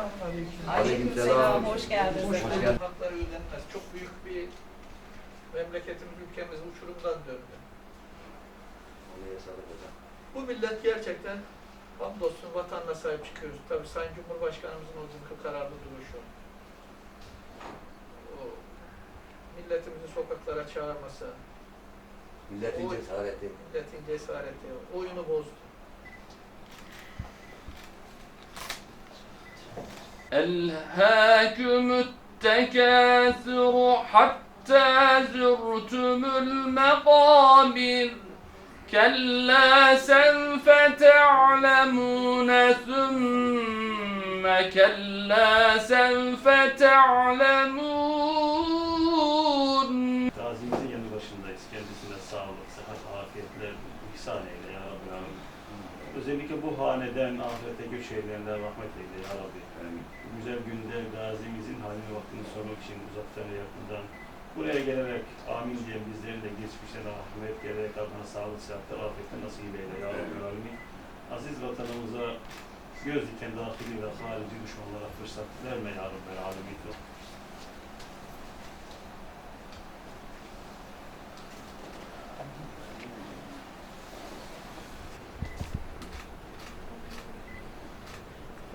Selamünaleyküm. Aleykümselam. Hoş geldiniz. Hoş bulduk. ödenmez. Çok büyük bir memleketimiz, ülkemiz uçurumdan döndü. Bu millet gerçekten hamdolsun vatanına sahip çıkıyoruz. Tabii Sayın Cumhurbaşkanımızın o günkü kararlı duruşu. O milletimizi sokaklara çağırması, Milletin Oy. cesareti. milletin cesareti, oyunu bozdu. Elhâkümüt tekâsürü hattâ zürtümül mekâbir. Kella senfe te'lemûne sümme kella senfe te'lemûn. Gazimizin yanı başındayız. Kendisine sağlık, sıhhat, afiyetler, ihsan eyle ya Rabbi. Amin. Özellikle bu haneden ahirete göç eyleyenler rahmet eyle ya Rabbi. Bu güzel günde gazimizin halini vaktini sormak için uzaktan ve yakından buraya gelerek amin diyen bizlerin de geçmişten rahmet gelerek adına sağlık, sıhhatler, afiyetler nasip eyle ya Rabbi. Amin. Aziz vatanımıza göz diken dahili ve harici düşmanlara fırsat verme ya Rabbi. Amin.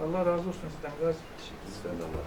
Allah razı olsun sizden. Gazi. De Allah